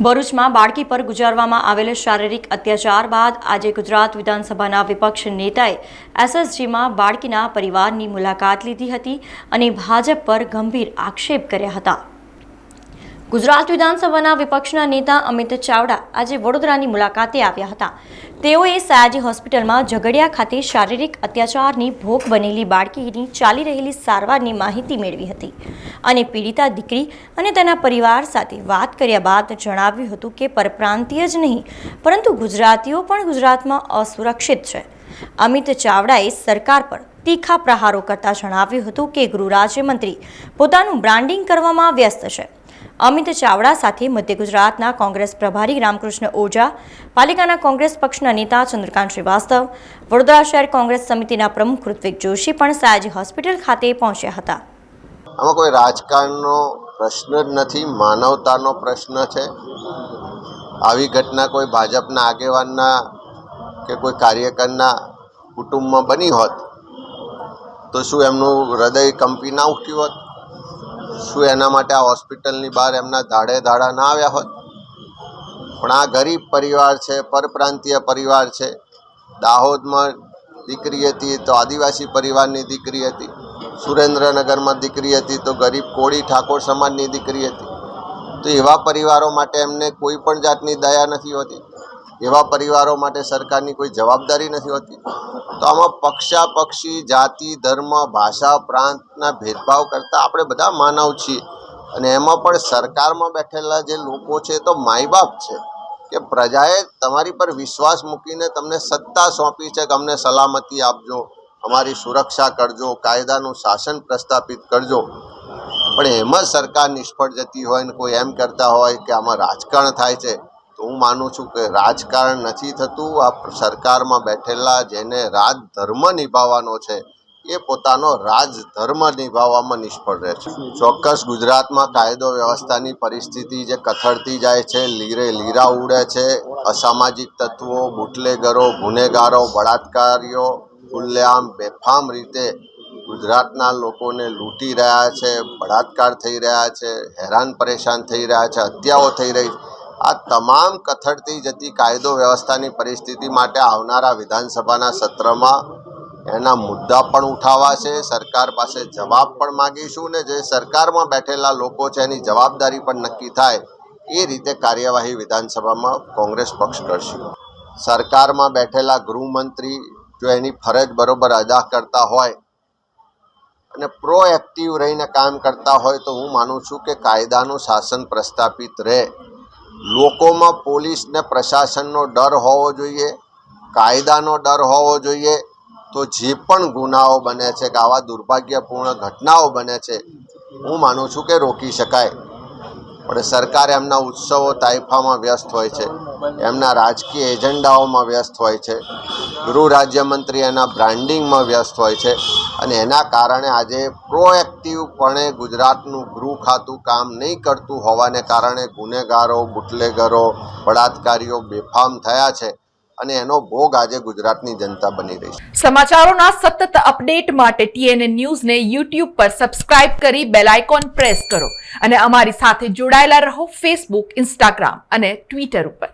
ભરૂચમાં બાળકી પર ગુજારવામાં આવેલ શારીરિક અત્યાચાર બાદ આજે ગુજરાત વિધાનસભાના વિપક્ષ નેતાએ એસએસજીમાં બાળકીના પરિવારની મુલાકાત લીધી હતી અને ભાજપ પર ગંભીર આક્ષેપ કર્યા હતા. ગુજરાત વિધાનસભાના વિપક્ષના નેતા અમિત ચાવડા આજે વડોદરાની મુલાકાતે આવ્યા હતા. તેઓએ સયાજી હોસ્પિટલમાં ઝઘડિયા ખાતે શારીરિક અત્યાચારની ભોગ બનેલી બાળકીની ચાલી રહેલી સારવારની માહિતી મેળવી હતી અને પીડિતા દીકરી અને તેના પરિવાર સાથે વાત કર્યા બાદ જણાવ્યું હતું કે પરપ્રાંતીય જ નહીં, પરંતુ ગુજરાતીઓ પણ ગુજરાતમાં અસુરક્ષિત છે. અમિત ચાવડાએ સરકાર પર તીખા પ્રહારો કરતા જણાવ્યું હતું કે ગૃહ રાજ્યમંત્રી પોતાનું બ્રાન્ડિંગ કરવામાં વ્યસ્ત છે. અમિત ચાવડા સાથે મધ્ય ગુજરાતના કોંગ્રેસ પ્રભારી રામકૃષ્ણ ઓઝા, પાલિકાના કોંગ્રેસ પક્ષના નેતા ચંદ્રકાંત શ્રીવાસ્તવ, વડોદરા શહેર કોંગ્રેસ સમિતિના પ્રમુખ ઋત્વિક જોશી પણ સયાજી હોસ્પિટલ ખાતે પહોંચ્યા હતા. આમાં કોઈ રાજકારણનો પ્રશ્ન જ નથી, માનવતાનો પ્રશ્ન છે. આવી ઘટના કોઈ ભાજપના આગેવાનના કે કોઈ કાર્યકરના કુટુંબમાં બની હોત તો શું એમનું હૃદય કંપી ના ઉઠ્યું હોત? શું એના માટે આ હોસ્પિટલની બહાર એમના ધાડે ધાડા ના આવ્યા હોત? પણ આ ગરીબ પરિવાર છે, પરપ્રાંતીય પરિવાર છે. દાહોદમાં દીકરી હતી તો આદિવાસી પરિવારની દીકરી હતી. સુરેન્દ્રનગરમાં દીકરી હતી તો ગરીબ કોળી ઠાકોર સમાજની દીકરી હતી. તો એવા પરિવારો માટે એમને કોઈ પણ જાતની દયા નથી હોતી. એવા પરિવારો માટે સરકારની કોઈ જવાબદારી નથી હોતી. તો આમાં પક્ષાપક્ષી, જાતિ, ધર્મ, ભાષા પ્રાંતના ભેદભાવ કરતાં આપણે બધા માનવ છીએ. અને એમાં પણ સરકારમાં બેઠેલા જે લોકો છે તો માય બાપ છે. કે પ્રજાએ તમારી પર વિશ્વાસ મૂકીને તમને સત્તા સોંપી છે કે અમને સલામતી આપજો, અમારી સુરક્ષા કરજો, કાયદાનું શાસન પ્રસ્થાપિત કરજો. પણ એમાં સરકાર નિષ્ફળ જતી હોય ને કોઈ એમ કરતા હોય કે આમાં રાજકારણ થાય છે હું માનું છું કે રાજકારણ નથી થતું. આ સરકારમાં બેઠેલા જેને રાજધર્મ નિભાવવાનો છે, એ પોતાનો રાજધર્મ નિભાવવામાં નિષ્ફળ રહે છે. ચોક્કસ ગુજરાતમાં કાયદો વ્યવસ્થાની પરિસ્થિતિ જે કથળતી જાય છે, લીરે લીરા ઉડે છે, અસામાજિક તત્વો, બુટલેગરો, ગુનેગારો, બળાત્કારીઓ, ખુલ્લેઆમ, બેફામ રીતે ગુજરાતના લોકોને લૂંટી રહ્યા છે, બળાત્કાર થઈ રહ્યા છે, હેરાન પરેશાન થઈ રહ્યા છે, હત્યાઓ થઈ રહી છે આ તમામ કથળતી જતી કાયદો વ્યવસ્થાની પરિસ્થિતિ માટે આવનારા વિધાનસભાના સત્રમાં એના મુદ્દા પણ ઉઠાવાશે. સરકાર પાસે જવાબ પણ માગીશું ને જે સરકારમાં બેઠેલા લોકો છે એની જવાબદારી પણ નક્કી થાય એ રીતે કાર્યવાહી વિધાનસભામાં કોંગ્રેસ પક્ષ કરશે. સરકારમાં બેઠેલા ગૃહમંત્રી જો એની ફરજ બરોબર અદા કરતા હોય અને પ્રોએક્ટિવ રહીને કામ કરતા હોય તો હું માનું છું કે કાયદાનું શાસન પ્રસ્થાપિત રહે. લોકોમાં પોલીસ ને પ્રશાસનનો ડર હોવો જોઈએ, કાયદાનો ડર હોવો જોઈએ, તો જે પણ ગુનાઓ બને છે કે આવા દુર્ભાગ્યપૂર્ણ ઘટનાઓ બને છે, હું માનું છું કે રોકી શકાય. પણ સરકાર એમના ઉત્સવો તાઇફામાં વ્યસ્ત હોય છે. એમના રાજકીય એજન્ડાઓમાં વ્યસ્ત હોય છે. ગૃહ રાજ્યમંત્રી એના બ્રાન્ડિંગમાં વ્યસ્ત હોય છે. અને એના કારણે આજે પ્રોએક્ટિવપણે ગુજરાતનું ગૃહ ખાતું કામ નહીં કરતું હોવાને કારણે ગુનેગારો, બુટલેગરો, બળાત્કારીઓ બેફામ થયા છે અને એનો ભોગ આજે ગુજરાતની જનતા બની રહી છે. સમાચારોના સતત અપડેટ માટે ટીએનએ ન્યૂઝને યુટ્યુબ પર સબસ્ક્રાઇબ કરી બેલ આઇકોન પ્રેસ કરો અને અમારી સાથે જોડાયેલા રહો ફેસબુક ઇન્સ્ટાગ્રામ અને ટ્વિટર ઉપર.